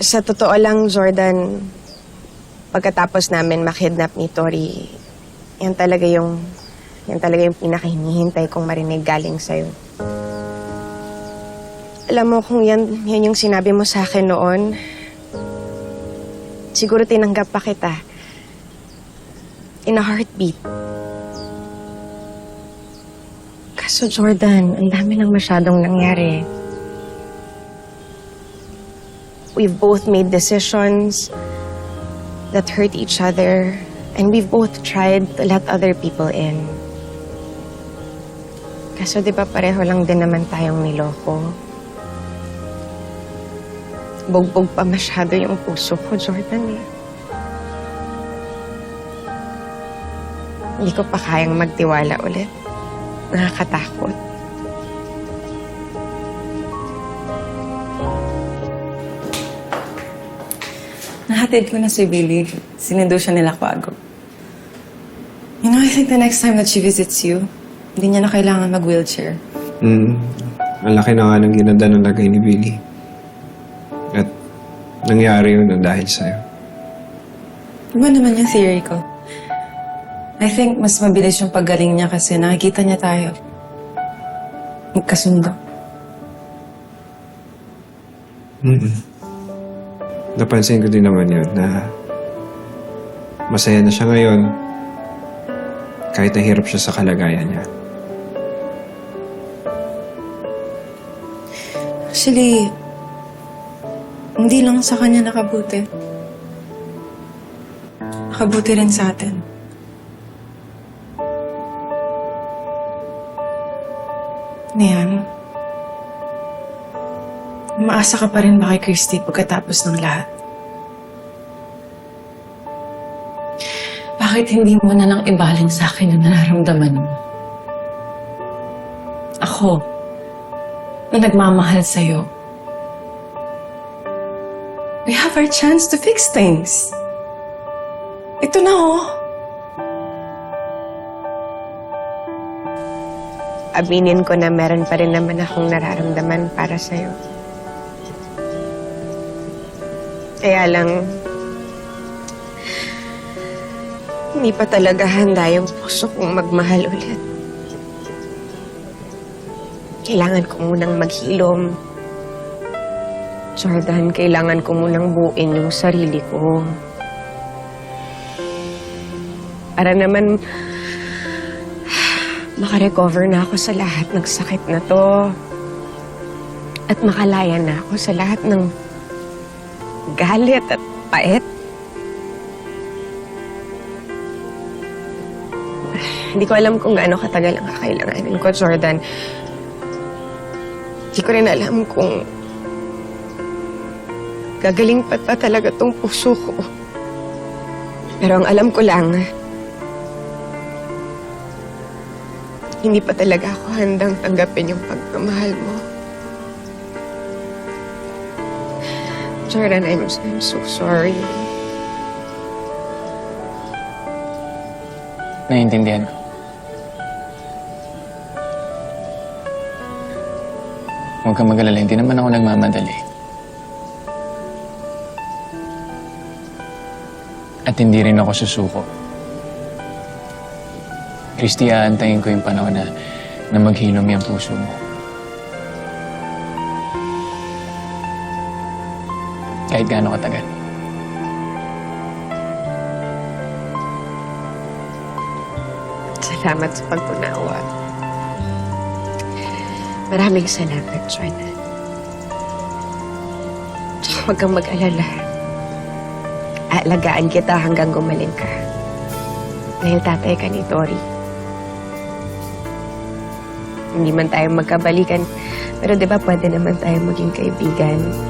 Sa totoo lang, Jordan, pagkatapos namin makidnap ni Tori, yan talaga yung, yan talaga yung pinakahinihintay kong marinig galing sa'yo. Alam mo, kung yan, yan yung sinabi mo sa akin noon, siguro tinanggap pa kita. In a heartbeat. Kaso Jordan, ang dami nang masyadong nangyari. We've both made decisions that hurt each other, and we've both tried to let other people in. Kaso di ba pareho lang din naman tayong niloko? Bugbog pa masyado yung puso ko, Jordan eh. Hindi ko pa kayang magtiwala ulit. Nakakatakot. Nahatid ko na si Billy. Sinundo siya nila Quago. You know, I think the next time that she visits you, hindi niya na kailangan mag-wheelchair. Hmm. Ang laki na nga ng ginanda ng lagay ni Billy. At nangyari yun ng dahil sa'yo. Iba naman yung theory ko. I think mas mabilis yung paggaling niya kasi nakikita niya tayo. Magkasundo. Mm-mm. Napansin ko din naman yun na masaya na siya ngayon kahit nahirap siya sa kalagayan niya. Actually, hindi lang sa kanya nakabuti. Nakabuti rin sa atin. Niyan, umaasa ka pa rin ba kay Christy pagkatapos ng lahat? Bakit hindi mo na lang ibaling sa akin yung nararamdaman mo? Ako, na nagmamahal sa'yo. We have our chance to fix things. Ito na oh. Aminin ko na meron pa rin naman akong nararamdaman para sa'yo. Kaya lang, hindi pa talaga handa yung puso kong magmahal ulit. Kailangan ko munang maghilom. Jordan, kailangan ko munang buuin yung sarili ko. Para naman makarecover na ako sa lahat ng sakit na to. At makalaya na ako sa lahat ng galit at pait. Hindi ko alam kung gaano katagal ang kakailanganin ko, Jordan. Hindi ko rin alam kung gagaling pa ba talaga tong puso ko. Pero ang alam ko lang, hindi pa talaga ako handang tanggapin yung pagmamahal mo. Jordan, I'm, I'm so sorry. Naiintindihan ko. Huwag kang mag-alala, hindi naman ako nagmamadali. At hindi rin ako susuko. Christy, aantayin ko yung panahon na, na maghilom yung puso mo. Kahit gaano katagal. Salamat sa pagpunawa. Maraming salamat, Jordan. Tsaka huwag kang mag-alala. Aalagaan kita hanggang gumaling ka. Dahil tatay ka ni Tori. Hindi man tayo magkabalikan, pero di ba pwede naman tayo maging kaibigan?